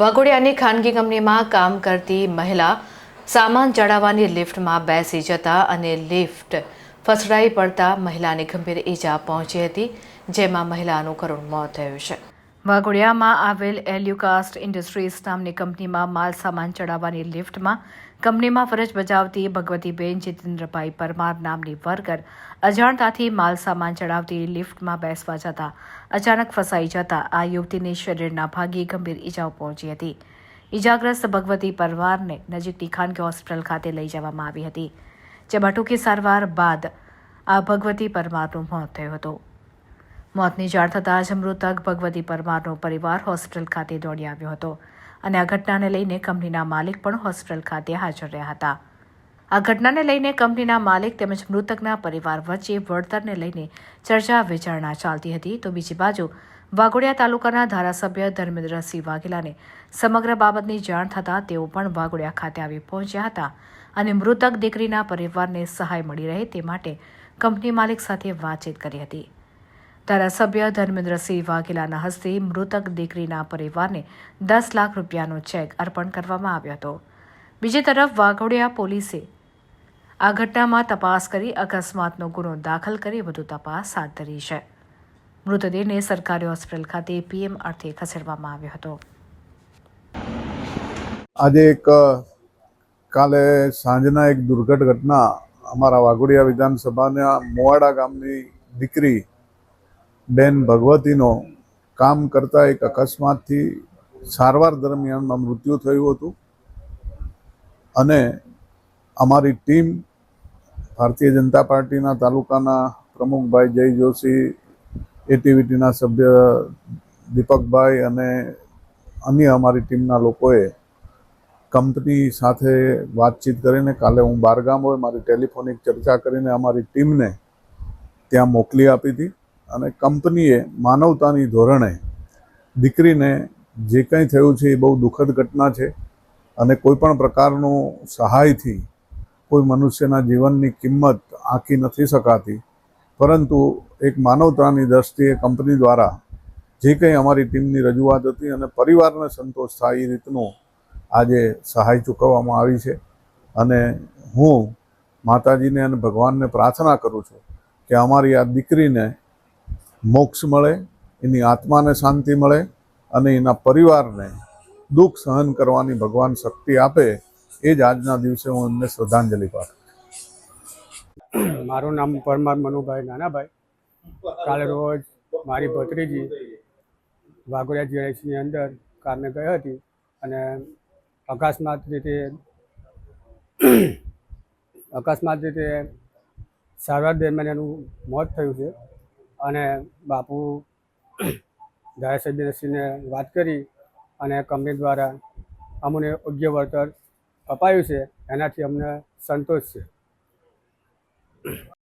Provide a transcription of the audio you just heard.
વાઘોડિયાની ખાનગી કંપનીમાં કામ કરતી મહિલા સામાન ચડાવવાની લિફ્ટમાં બેસી જતા અને લિફ્ટ ફસડાઈ પડતા મહિલાને ગંભીર ઈજા પહોંચી હતી, જેમાં મહિલાનું કરુણ મોત થયું છે. વાઘોડિયામાં આવેલ એલ્યુકાસ્ટ ઇન્ડસ્ટ્રીઝ નામની કંપનીમાં માલ સામાન ચડાવવાની લિફ્ટમાં કંપનીમાં ફરજ બજાવતી ભગવતીબેન જીતેન્દ્રભાઈ પરમાર નામની વર્કર અજાણતાથી માલ સામાન ચડાવતી લિફ્ટમાં બેસવા જતા, અચાનક ફસાઈ જતા આ યુવતીની શરીરના ભાગે ગંભીર ઈજાઓ પહોંચી હતી. ઈજાગ્રસ્ત ભગવતી પરમારને નજીકની ખાનગી હોસ્પિટલ ખાતે લઈ જવામાં આવી હતી, જેમાં ટૂંકી સારવાર બાદ આ ભગવતી પરમારનું મોત થયું હતું. મોતની જાણ થતાં જ મૃતક ભગવતી પરમારનો પરિવાર હોસ્પિટલ ખાતે દોડી આવ્યો હતો અને આ ઘટનાને લઈને કંપનીના માલિક પણ હોસ્પિટલ ખાતે હાજર રહ્યા હતા. આ ઘટનાને લઈને કંપનીના માલિક તેમજ મૃતકના પરિવાર વચ્ચે વળતરને લઈને ચર્ચા વિચારણા ચાલતી હતી. તો બીજી બાજુ, વાઘોડિયા તાલુકાના ધારાસભ્ય ધર્મેન્દ્રસિંહ વાઘેલાને સમગ્ર બાબતની જાણ થતાં તેઓ પણ વાઘોડિયા ખાતે આવી પહોંચ્યા હતા અને મૃતક દીકરીના પરિવારને સહાય મળી રહે તે માટે કંપની માલિક સાથે વાતચીત કરી હતી. ધારાસભ્ય ધર્મેન્દ્રસિંહ વાઘેલાના હસ્તે મૃતક દીકરીના પરિવારને દસ લાખ રૂપિયાનો ચેક અર્પણ કરવામાં આવ્યો હતો. બીજી તરફ વાઘોડિયા પોલીસે આ ઘટનામાં તપાસ કરી અકસ્માતનો ગુનો દાખલ કરી વધુ તપાસ હાથ ધરી છે. મૃતદેહને સરકારી હોસ્પિટલ ખાતે પીએમ અર્થે ખસેડવામાં આવ્યો હતો. આજે એક કાલે સાંજના એક દુર્ઘટ ઘટના અમારા વાઘોડિયા વિધાનસભાના મોવાડા ગામની દીકરી બેન ભગવતીનો કામ કરતા એક અકસ્માતથી સારવાર દરમિયાનમાં મૃત્યુ થયું હતું. અને અમારી ટીમ ભારતીય જનતા પાર્ટીના તાલુકાના પ્રમુખભાઈ જય જોશી, એટીવીટીના સભ્ય દીપકભાઈ અને અન્ય અમારી ટીમના લોકોએ કંપની સાથે વાતચીત કરીને કાલે હું બહારગામ હોય મારી ટેલિફોનિક ચર્ચા કરીને અમારી ટીમને ત્યાં મોકલી આપી હતી. અને કંપનીએ માનવતાની ધોરણે દીકરીને જે કંઈ થયું છે એ બહુ દુઃખદ ઘટના છે અને કોઈપણ પ્રકારનું સહાયથી કોઈ મનુષ્યના જીવનની કિંમત આંકી નથી શકાતી. પરંતુ એક માનવતાની દ્રષ્ટિએ કંપની દ્વારા જે કંઈ અમારી ટીમની રજૂઆત હતી અને પરિવારને સંતોષ થાય એ રીતનું આજે સહાય ચૂકવવામાં આવી છે. અને હું માતાજીને અને ભગવાનને પ્રાર્થના કરું છું કે અમારી આ દીકરીને મોક્ષ મળે, એની આત્માને શાંતિ મળે અને એના પરિવારને દુઃખ સહન કરવાની ભગવાન શક્તિ આપે, એ જ આજના દિવસે હું એમને શ્રદ્ધાંજલિ પાઠવું મારું નામ પરમાર મનુભાઈ નાનાભાઈ. કાલે રોજ મારી ભત્રીજી વાઘોડિયા જીઆઈસીની અંદર કામે ગઈ હતી અને અકસ્માત રીતે અકસ્માત રીતે સારવાર દરમિયાન એનું મોત થયું છે. અને બાપુ ધારાસભ્યશ્રીને વાત કરી અને કંપની દ્વારા અમને યોગ્ય વળતર અપાયું છે. એનાથી અમને સંતોષ છે.